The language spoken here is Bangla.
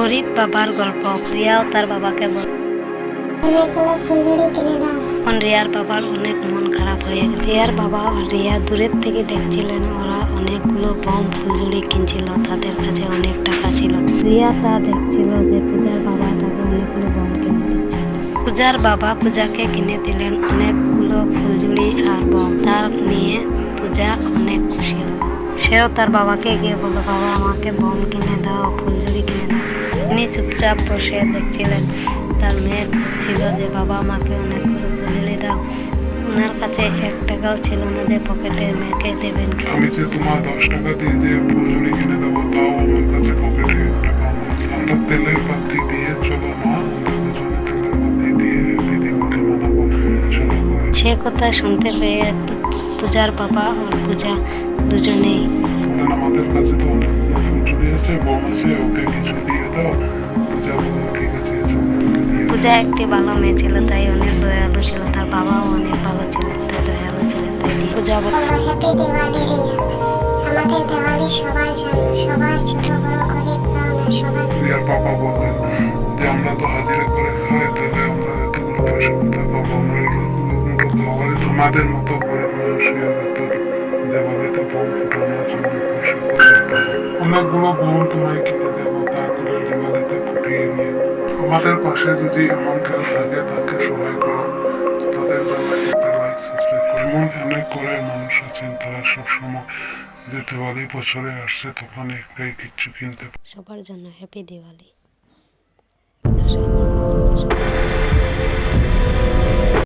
গরিব বাবার গল্প। রিয়াও তার বাবাকে বল রিয়ার বাবার অনেক মন খারাপ হয়ে গেছে। রিয়ার বাবা আর রিয়া দূরের থেকে দেখছিলেন, ওরা অনেকগুলো বম ফুলঝুরি কিনছিল, তাদের কাছে অনেক টাকা ছিল। রিয়া তা দেখছিল যে পূজার বাবা তাকে অনেকগুলো বম কিনে দিচ্ছে পূজার বাবা পূজাকে কিনে দিলেন অনেকগুলো ফুলঝুরি আর বম। তার নিয়ে পূজা অনেক খুশি হল। সেও তার বাবাকে গিয়ে বলল, বাবা, আমাকে বম কিনে দাও ফুলঝুরি কিনে দাও। তিনি চুপচাপ বসে দেখছিলেন। তার মেয়ে ছিল যে বাবা আমাকে অনেকগুলো ফুলঝুরি দাও। ওনার কাছে এক টাকাও ছিল না যে পকেটে মেয়েকে দেবেন আমি যে তোমার দশ টাকা দিয়ে যে ফুলঝুরি কিনে দেবো তাও আমার কাছে পকেটে এক টাকা আমরা তেলের দিয়ে চলো মা সে কথা শুনতে পেয়ে পূজার বাবা আর পূজা দুজনেই আমাদের কাছে তো অনেকগুলো ফুলঝুরি আছে বম আছে ওকে কিছু পূজা একটি ভালো মেয়ে ছিল তাই অনেক দয়ালু ছিল। তার বাবাও অনেক ভালো ছিল তাই দয়ালু ছিল তাই পূজা বলল, বলো হ্যাপি দিওয়ালি রিয়া আমাদের দিওয়ালি সবার জন্য সবার ছোট বড় গরিব পাও সবার রিয়ার পাপা বললেন যে আমরা তো হাজিরা করে খাই তাহলে আমরা এতগুলো পয়সা কোথায় পাবো? আমরা এগুলো খাবারে তোমাদের মতো করে মানুষের ভেতর দেওয়ালিতে বম ফুটানোর জন্য পয়সা কোথায় পাবো? অনেকগুলো বম তোমায় আমাদের পাশে যদি এমন কেউ থাকে, তাকে সহায় করো। তাদের জন্য একটা লাইক সাবস্ক্রাইব করো। এমন অনেক করে মানুষ আছেন, তারা সবসময় যে দিওয়ালি বছরে আসছে, তখন একটাই কিছু কিনতে সবার জন্য হ্যাপি দিওয়ালি।